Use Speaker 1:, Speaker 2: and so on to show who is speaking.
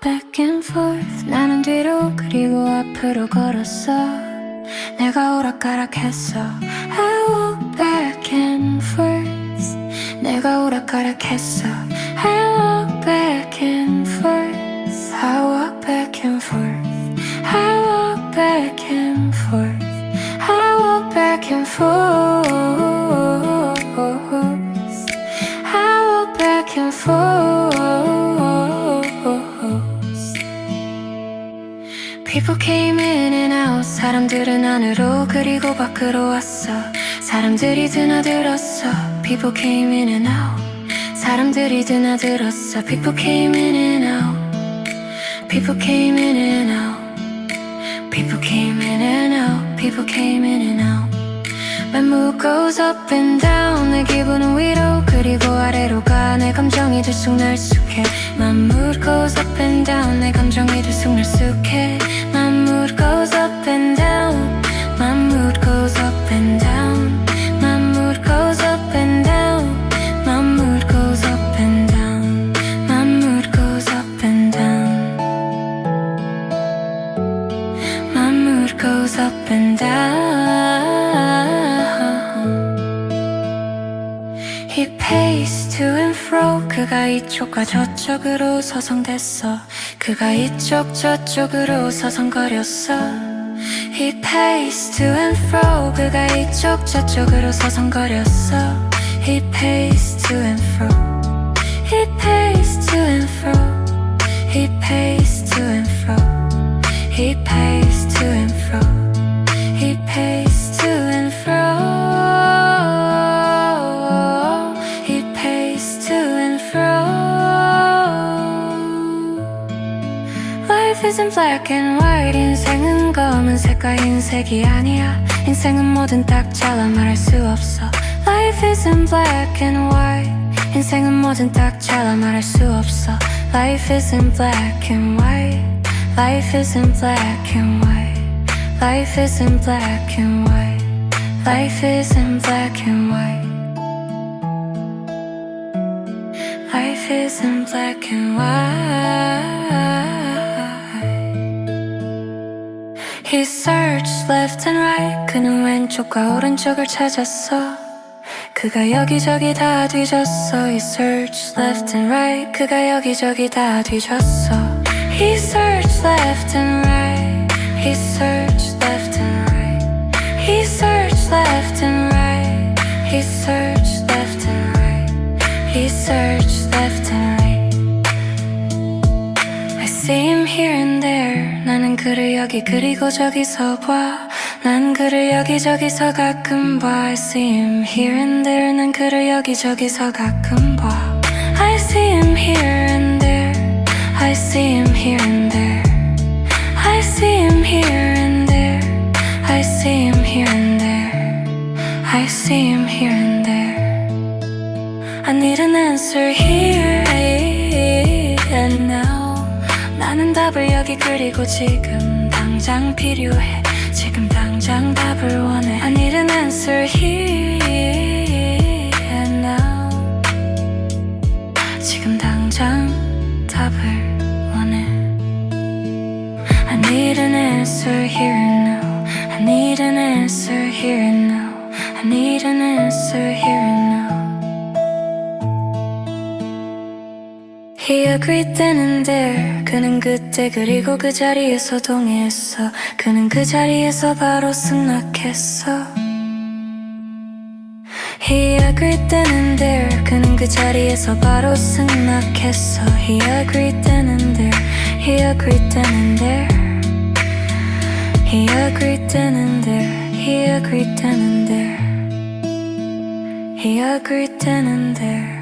Speaker 1: back and forth 나는 뒤로 그리고 앞으로 걸었어 내가 오락가락했어 I walk back and forth 내가 오락가락했어 I walk back and forth I walk back and forth in and out 사람들은 안으로 그리고 밖으로 왔어 사람들이 드나들었어 People came in and out 사람들이 드나들었어 People came in and out People came in and out People came in and out People came in and out My mood goes up and down 내 기분은 위로 그리고 아래로 가 내 감정이 들쑥날쑥해 My mood goes up and down 내 감정이 들쑥날쑥해 and. He paced to and fro. 그가 이쪽과 저쪽으로 서성댔어. 그가 이쪽 저쪽으로 서성거렸어. He paced to and fro. 그가 이쪽 저쪽으로 서성거렸어. He paced to and fro. Life isn't black and white. 인생은 검은색과 흰색이 아니야. 인생은 뭐든 딱 잘라 말할 수 없어. Life isn't black and white. 인생은 뭐든 딱 잘라 말할 수 없어. Life isn't black and white. Life isn't black and white. Life isn't black and white. Life isn't black and white. Life isn't black and white. He searched left and right. 그는 왼쪽과 오른쪽을 찾았어. 그가 여기저기 다 뒤졌어. He searched left and right. 그가 여기저기 다 뒤졌어. He searched left and right. He searched left and right. He searched left and right. He searched here and there. 나는 그를 여기 그리고 저기서 봐. 난 그를 여기저기서 가끔 봐. I see him here and there. 난 그를 여기저기서 가끔 봐. I see him here and there. I see him here and there. I see him here and there. I see him here and there. I see him here and there. I need an answer here 나는 답을 여기 그리고 지금 당장 필요해. 지금 당장 답을 원해. I need an answer here and now. 지금 당장 답을 원해. I need an answer here And there. 그는 그때 그리고 그 자리에서 동의했어. 그는 그 자리에서 바로 승낙했어. He agreed then and there. 그는 그 자리에서 바로 승낙했어. He agreed then and there. He agreed then and there. He agreed then and there. He agreed then and there. He agreed then and there.